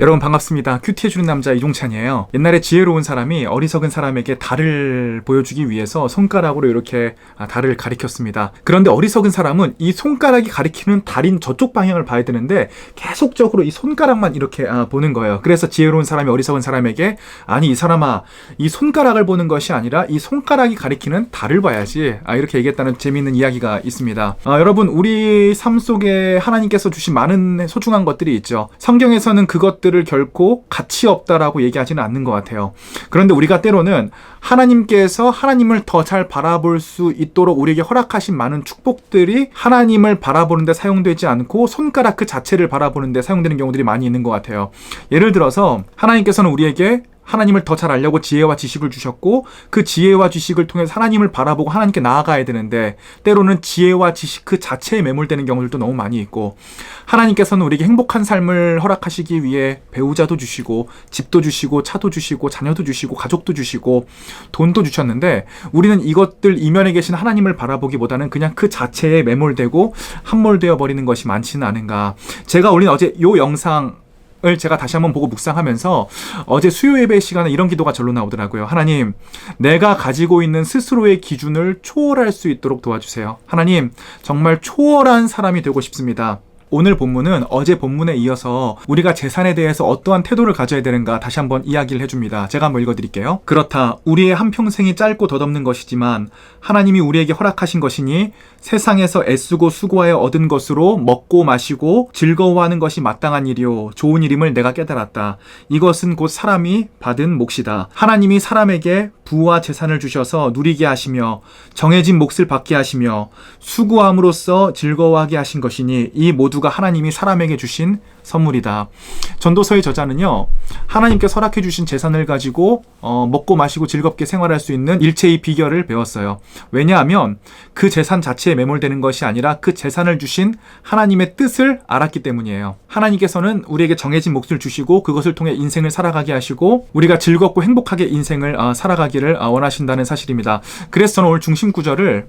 여러분 반갑습니다. 큐티해주는 남자 이종찬이에요. 옛날에 지혜로운 사람이 어리석은 사람에게 달을 보여주기 위해서 손가락으로 이렇게 아, 달을 가리켰습니다. 그런데 어리석은 사람은 이 손가락이 가리키는 달인 저쪽 방향을 봐야 되는데 계속적으로 이 손가락만 이렇게 아, 보는 거예요. 그래서 지혜로운 사람이 어리석은 사람에게 아니 이 사람아 이 손가락을 보는 것이 아니라 이 손가락이 가리키는 달을 봐야지 아, 이렇게 얘기했다는 재미있는 이야기가 있습니다. 아, 여러분 우리 삶 속에 하나님께서 주신 많은 소중한 것들이 있죠. 성경에서는 그것들 을 결코 가치 없다라고 얘기하지는 않는 것 같아요. 그런데 우리가 때로는 하나님께서 하나님을 더 잘 바라볼 수 있도록 우리에게 허락하신 많은 축복들이 하나님을 바라보는데 사용되지 않고 손가락 그 자체를 바라보는데 사용되는 경우들이 많이 있는 것 같아요. 예를 들어서 하나님께서는 우리에게 하나님을 더 잘 알려고 지혜와 지식을 주셨고 그 지혜와 지식을 통해서 하나님을 바라보고 하나님께 나아가야 되는데 때로는 지혜와 지식 그 자체에 매몰되는 경우들도 너무 많이 있고 하나님께서는 우리에게 행복한 삶을 허락하시기 위해 배우자도 주시고 집도 주시고 차도 주시고 자녀도 주시고 가족도 주시고 돈도 주셨는데 우리는 이것들 이면에 계신 하나님을 바라보기보다는 그냥 그 자체에 매몰되고 함몰되어 버리는 것이 많지는 않은가. 제가 올린 어제 요 영상 을 제가 다시 한번 보고 묵상하면서 어제 수요 예배 시간에 이런 기도가 절로 나오더라고요. 하나님, 내가 가지고 있는 스스로의 기준을 초월할 수 있도록 도와주세요. 하나님, 정말 초월한 사람이 되고 싶습니다. 오늘 본문은 어제 본문에 이어서 우리가 재산에 대해서 어떠한 태도를 가져야 되는가 다시 한번 이야기를 해줍니다. 제가 한번 읽어드릴게요. 그렇다. 우리의 한평생이 짧고 덧없는 것이지만 하나님이 우리에게 허락하신 것이니 세상에서 애쓰고 수고하여 얻은 것으로 먹고 마시고 즐거워하는 것이 마땅한 일이요. 좋은 일임을 내가 깨달았다. 이것은 곧 사람이 받은 몫이다. 하나님이 사람에게 부와 재산을 주셔서 누리게 하시며 정해진 몫을 받게 하시며 수고함으로써 즐거워하게 하신 것이니 이 모두가 하나님이 사람에게 주신 선물이다. 전도서의 저자는요, 하나님께 설악해 주신 재산을 가지고 어, 먹고 마시고 즐겁게 생활할 수 있는 일체의 비결을 배웠어요. 왜냐하면 그 재산 자체에 매몰되는 것이 아니라 그 재산을 주신 하나님의 뜻을 알았기 때문이에요. 하나님께서는 우리에게 정해진 몫을 주시고 그것을 통해 인생을 살아가게 하시고 우리가 즐겁고 행복하게 인생을 어, 살아가 기를 어, 원하신다는 사실입니다. 그래서 저는 오늘 중심 구절을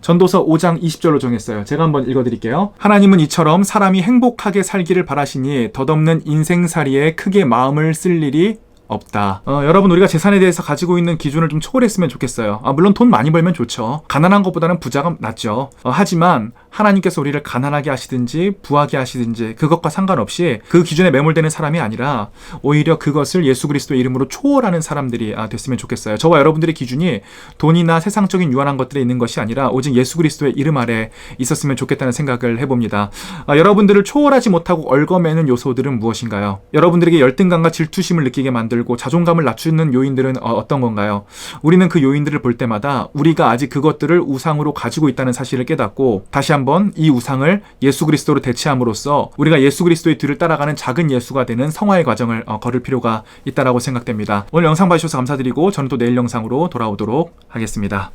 전도서 5장 20절로 정했어요. 제가 한번 읽어드릴게요. 하나님은 이처럼 사람이 행복하게 살기를 바라시니 덧없는 인생살이에 크게 마음을 쓸 일이 없다. 어, 여러분 우리가 재산에 대해서 가지고 있는 기준을 좀 초월했으면 좋겠어요. 아, 물론 돈 많이 벌면 좋죠. 가난한 것보다는 부자가 낫죠. 어, 하지만 하나님께서 우리를 가난하게 하시든지 부하게 하시든지 그것과 상관없이 그 기준에 매몰되는 사람이 아니라 오히려 그것을 예수 그리스도의 이름으로 초월하는 사람들이 아, 됐으면 좋겠어요. 저와 여러분들의 기준이 돈이나 세상적인 유한한 것들에 있는 것이 아니라 오직 예수 그리스도의 이름 아래 있었으면 좋겠다는 생각을 해봅니다. 아, 여러분들을 초월하지 못하고 얽어매는 요소들은 무엇인가요? 여러분들에게 열등감과 질투심을 느끼게 만들고 자존감을 낮추는 요인들은 어, 떤 건가요? 우리는 그 요인들을 볼 때마다 우리가 아직 그것들을 우상으로 가지고 있다는 사실을 깨닫고 다시 한번 이 우상을 예수 그리스도로 대체함으로써 우리가 예수 그리스도의 뒤를 따라가는 작은 예수가 되는 성화의 과정을 어, 걸을 필요가 있다라고 생각됩니다. 오늘 영상 봐주셔서 감사드리고 저는 또 내일 영상으로 돌아오도록 하겠습니다.